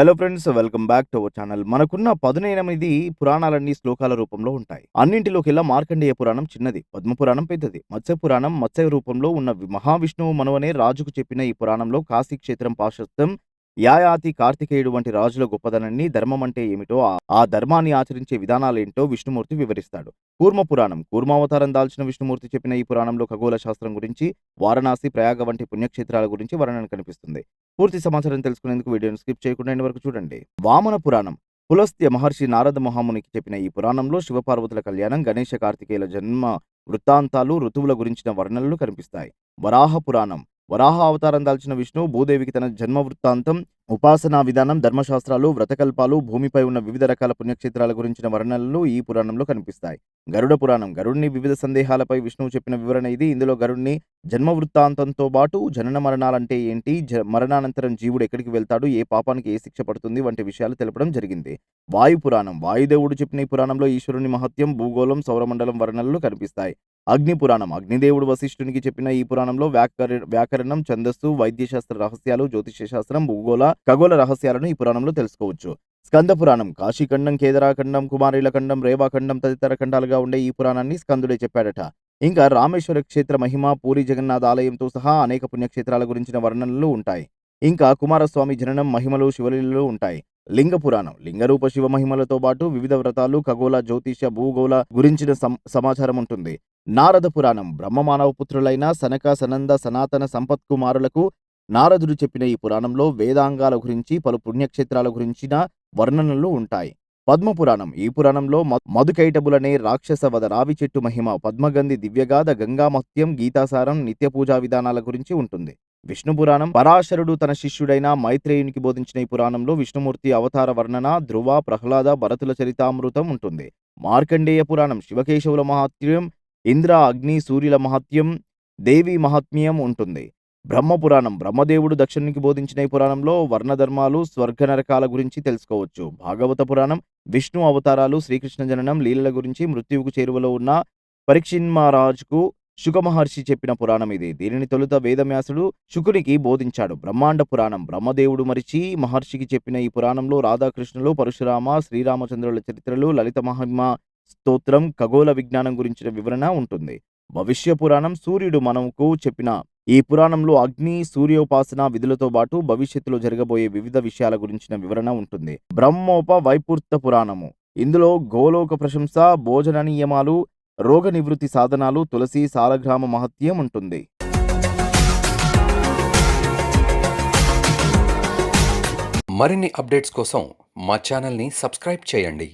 Hello friends welcome back to our channel మనకున్న పదునెనిమిది పురాణాలన్నీ శ్లోకాల రూపంలో ఉంటాయి. అన్నింటిలోకెల్లా మార్కండేయ పురాణం చిన్నది పద్మ పురాణం పెద్దది. మత్స్య పురాణం మత్స్య రూపంలో ఉన్న మహావిష్ణువు మనవనే రాజుకు చెప్పిన ఈ పురాణంలో కాశీ క్షేత్రం పాశస్తం యాయాతి కార్తికేయుడు వంటి రాజుల గొప్పదనాన్ని ధర్మం అంటే ఏమిటో ఆ- ఆ ధర్మాన్ని ఆచరించే విధానాలేంటో విష్ణుమూర్తి వివరిస్తాడు. కూర్మ పురాణం కూర్మావతారం దాల్చిన విష్ణుమూర్తి చెప్పిన ఈ పురాణంలో ఖగోళ శాస్త్రం గురించి వారణాసి ప్రయాగ వంటి పుణ్యక్షేత్రాల గురించి వర్ణన కనిపిస్తుంది. పూర్తి సమాచారం తెలుసుకునేందుకు వీడియోను స్కిప్ చేయకుండా వరకు చూడండి. వామన పురాణం. పులస్త్య మహర్షి నారద మహామునికి చెప్పిన ఈ పురాణంలో శివపార్వతుల కళ్యాణం గణేష కార్తికేయుల జన్మ వృత్తాంతాలు ఋతువుల గురించిన వర్ణనలు కనిపిస్తాయి. వరాహ పురాణం. వరాహ అవతారం దాల్చిన విష్ణువు భూదేవికి తన జన్మ వృత్తాంతం ఉపాసనా విధానం ధర్మశాస్త్రాలు వ్రతకల్పాలు భూమిపై ఉన్న వివిధ రకాల పుణ్యక్షేత్రాల గురించిన వర్ణనలు ఈ పురాణంలో కనిపిస్తాయి. గరుడ పురాణం గరుడిని వివిధ సందేహాలపై విష్ణువు చెప్పిన వివరణ ఇది. ఇందులో గరుడిని జన్మ వృత్తాంతంతో పాటు జనన మరణాలంటే ఏంటి మరణానంతరం జీవుడు ఎక్కడికి వెళ్తాడు ఏ పాపానికి ఏ శిక్ష పడుతుంది వంటి విషయాలు తెలపడం జరిగింది. వాయు పురాణం వాయుదేవుడు చెప్పిన ఈ పురాణంలో ఈశ్వరుని మహత్యం భూగోళం సౌరమండలం వర్ణనలు కనిపిస్తాయి. అగ్ని పురాణం అగ్నిదేవుడు వశిష్ఠునికి చెప్పిన ఈ పురాణంలో వ్యాకర వ్యాకరణం ఛందస్సు వైద్యశాస్త్ర రహస్యాలు జ్యోతిష్య శాస్త్రం భూగోళ ఖగోళ రహస్యాలను ఈ పురాణంలో తెలుసుకోవచ్చు. స్కంద పురాణం కాశీఖండం కేదరాఖండం కుమారిలఖండం రేవాఖండం తదితర ఖండాలుగా ఉండే ఈ పురాణాన్ని స్కందుడే చెప్పాడట. ఇంకా రామేశ్వర క్షేత్ర మహిమ పూరి జగన్నాథ ఆలయంతో సహా అనేక పుణ్యక్షేత్రాల గురించిన వర్ణనలు ఉంటాయి. ఇంకా కుమారస్వామి జననం మహిమలు శివలీలలు ఉంటాయి. లింగ పురాణం. లింగరూప శివ మహిమలతో పాటు వివిధ వ్రతాలు ఖగోళ జ్యోతిష భూగోళ గురించిన సమాచారం ఉంటుంది. నారద పురాణం. బ్రహ్మమానవ పుత్రులైన సనక సనంద సనాతన సంపత్కుమారులకు నారదుడు చెప్పిన ఈ పురాణంలో వేదాంగాల గురించి పలు పుణ్యక్షేత్రాల గురించిన వర్ణనలు ఉంటాయి. పద్మపురాణం. ఈ పురాణంలో మధుకైటబులనే రాక్షస వద రావి చెట్టు మహిమ పద్మగంధి దివ్యగాథ గంగామత్యం గీతాసారం నిత్య పూజా విధానాల గురించి ఉంటుంది. విష్ణు పురాణం. పరాశరుడు తన శిష్యుడైన మైత్రేయునికి బోధించిన ఈ పురాణంలో విష్ణుమూర్తి అవతార వర్ణన ధ్రువ ప్రహ్లాద భరతుల చరితామృతం ఉంటుంది. మార్కండేయ పురాణం. శివకేశవుల మహాత్మ్యం ఇంద్ర అగ్ని సూర్యుల మహత్యం దేవి మహాత్మ్యం ఉంటుంది. బ్రహ్మపురాణం బ్రహ్మదేవుడు దక్షిణునికి బోధించిన ఈ పురాణంలో వర్ణధర్మాలు స్వర్గ నరకాల గురించి తెలుసుకోవచ్చు. భాగవత పురాణం. విష్ణు అవతారాలు శ్రీకృష్ణ జననం లీలల గురించి మృత్యువుకు చేరువలో ఉన్న పరీక్షిన్మహారాజుకు శుకమహర్షి చెప్పిన పురాణం ఇది. దీనిని తొలుత వేదవ్యాసుడు శుకునికి బోధించాడు. బ్రహ్మాండ పురాణం. బ్రహ్మదేవుడు మరిచి మహర్షికి చెప్పిన ఈ పురాణంలో రాధాకృష్ణులు పరశురామ శ్రీరామచంద్రుల చరిత్రలు లలిత మహిమ స్తోత్రం ఖగోళ విజ్ఞానం గురించిన వివరణ ఉంటుంది. భవిష్య పురాణం సూర్యుడు మనకు చెప్పిన ఈ పురాణంలో అగ్ని సూర్యోపాసన విధులతో పాటు భవిష్యత్తులో జరగబోయే వివిధ విషయాల గురించిన వివరణ ఉంటుంది. బ్రహ్మోప వైపూర్త పురాణము. ఇందులో గోలోక ప్రశంస భోజన నియమాలు రోగ నివృత్తి సాధనాలు తులసి సాలగ్రామ మహత్యం ఉంటుంది. మరిన్ని అప్డేట్స్ కోసం మా ఛానల్ని సబ్స్క్రైబ్ చేయండి.